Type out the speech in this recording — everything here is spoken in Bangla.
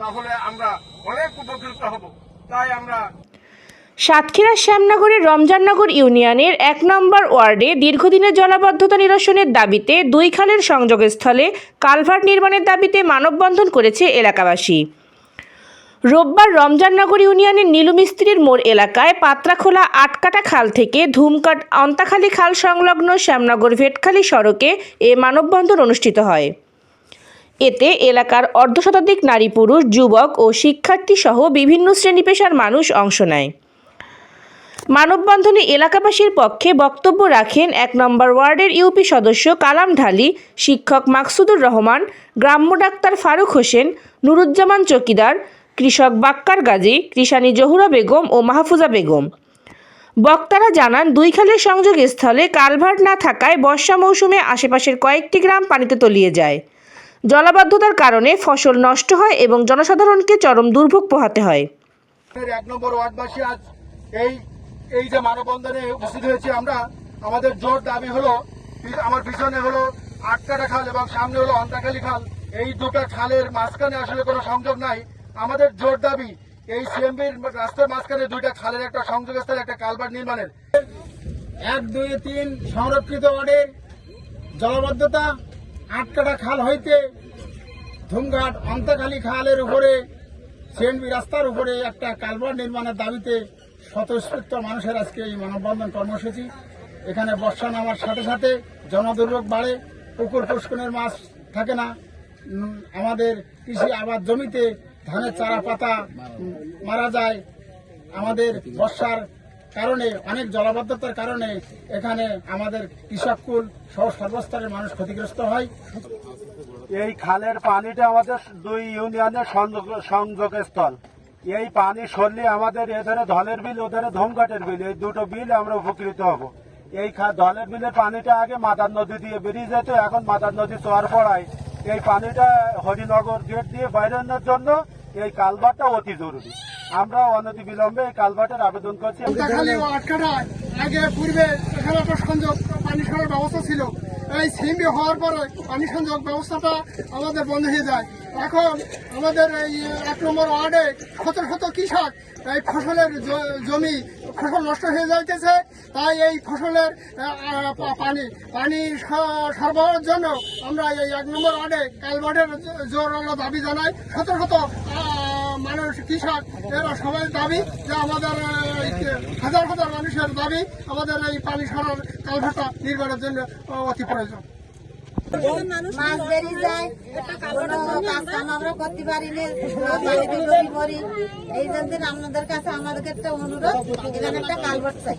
তাহলে আমরা অনেক উপকৃত হব। তাই আমরা সাতক্ষীরা শ্যামনগরের রমজাননগর ইউনিয়নের এক নম্বর ওয়ার্ডে দীর্ঘদিনের জলাবদ্ধতা নিরসনের দাবিতে দুই খালের সংযোগস্থলে কালভার্ট নির্মাণের দাবিতে মানববন্ধন করেছে এলাকাবাসী। রোববার রমজাননগর ইউনিয়নের নীলুমিস্ত্রির মোড় এলাকায় পাত্রাখোলা আটকাটা খাল থেকে ধুমকাট অন্তাখালী খাল সংলগ্ন শ্যামনগর ভেটখালী সড়কে এ মানববন্ধন অনুষ্ঠিত হয়। এতে এলাকার অর্ধশতাধিক নারী পুরুষ, যুবক ও শিক্ষার্থী সহ বিভিন্ন শ্রেণি পেশার মানুষ অংশ নেয়। মানববন্ধনে এলাকাবাসীর পক্ষে বক্তব্য রাখেন এক নম্বর ওয়ার্ডের ইউপি সদস্য কালাম ঢালি, শিক্ষক মাকসুদুর রহমান, গ্রাম্য ডাক্তার ফারুক হোসেন, নুরুজ্জামান চকিদার, কৃষক বাক্কার গাজী, কৃষানী জহুরা বেগম ও মাহফুজা বেগম। বক্তারা জানান দুই খালের সংযোগস্থলে কালভার্ট না থাকায় বর্ষা মৌসুমে আশেপাশের কয়েকটি গ্রাম পানিতে তলিয়ে যায়। জলাবদ্ধতার কারণে ফসল নষ্ট হয় এবং জনসাধারণকে চরম দুর্ভোগ পোহাতে হয়। এক নম্বর ওয়ার্ডবাসী আজ এই এই যে মানববন্ধনে উপস্থিত হয়েছি আমরা, আমাদের জোর দাবি হলো, আমার পিছনে হলো আটকাটা খাল এবং সামনে হলো অন্তাখালী খাল। এই দুটো খালের মাঝখানে আসলে কোনো সংযোগ নাই। আমাদের জোর দাবি, এই সিএমবির রাস্তার মাঝখানে দুইটা খালের একটা সংযোগস্থলে একটা কালভার্ট নির্মাণের। এক, দুই, তিন, সংরক্ষিত ওয়ার্ডের জলবদ্ধতা আটকাটা খাল হইতে ধুমঘাট অন্তকালী খালের উপরে সিএনবি রাস্তার উপরে একটা কালভার নির্মাণের দাবিতে স্বতঃস্ফূর্ত মানুষের আজকে এই মানববন্ধন কর্মসূচি। এখানে বর্ষা নামার সাথে সাথে জনদুর্ভোগ বাড়ে, পুকুর পুষ্কনের মাছ থাকে না। আমাদের কৃষি আবাদ জমিতে ধানের চারা পাতা মারা যায়। আমাদের বর্ষার কারণে, অনেক জলাবদ্ধতার কারণে এখানে আমাদের কৃষককুল সহ সর্বস্তরের মানুষ ক্ষতিগ্রস্ত হয়। এই খালের পানিটা আমাদের দুই ইউনিয়নের সংযোগ- স্থল এই পানি সরলে আমাদের এধারে ধলের বিল, ওধারে ধমঘাটের বিল, এই দুটো বিল আমরা উপকৃত হব। এই ধলের বিলের পানিটা আগে মাদার নদী দিয়ে বেরিয়ে যেত, এখন মাদার নদী চর পড়ায়। এই পানিটা হরিনগর গেট দিয়ে বাইরানোর জন্য এই কালবারটা অতি জরুরি। আমরা অনতি বিলম্বে কালভার্টের আবেদন করছি। আগে পূর্বে এখানে একটা সংযোগ পানি সরার ব্যবস্থা ছিল। এই সিএমবি হওয়ার পরে পানি সংযোগ ব্যবস্থাটা আমাদের বন্ধ হয়ে যায়। এখন আমাদের এই এক নম্বর ওয়ার্ডে শত শত কৃষক এই ফসলের জমি ফসল নষ্ট হয়ে যাইতেছে। তাই এই ফসলের পানি পানি সরবরাহের জন্য আমরা এই এক নম্বর ওয়ার্ডে কালভার্টের জোরালো দাবি জানাই। শত শত কৃষক এরা সবাই দাবি যে আমাদের হাজার হাজার মানুষের দাবি আমাদের এই পানি সরার কালভাটা নির্মাণের জন্য অতি প্রয়োজন। মাছ বেরিয়ে যায় কাজ কাম আমরা করতে পারি না করি। এই জন্য আপনাদের কাছে আমাদেরকে একটা অনুরোধ এখানে একটা কালভার্ট চাই।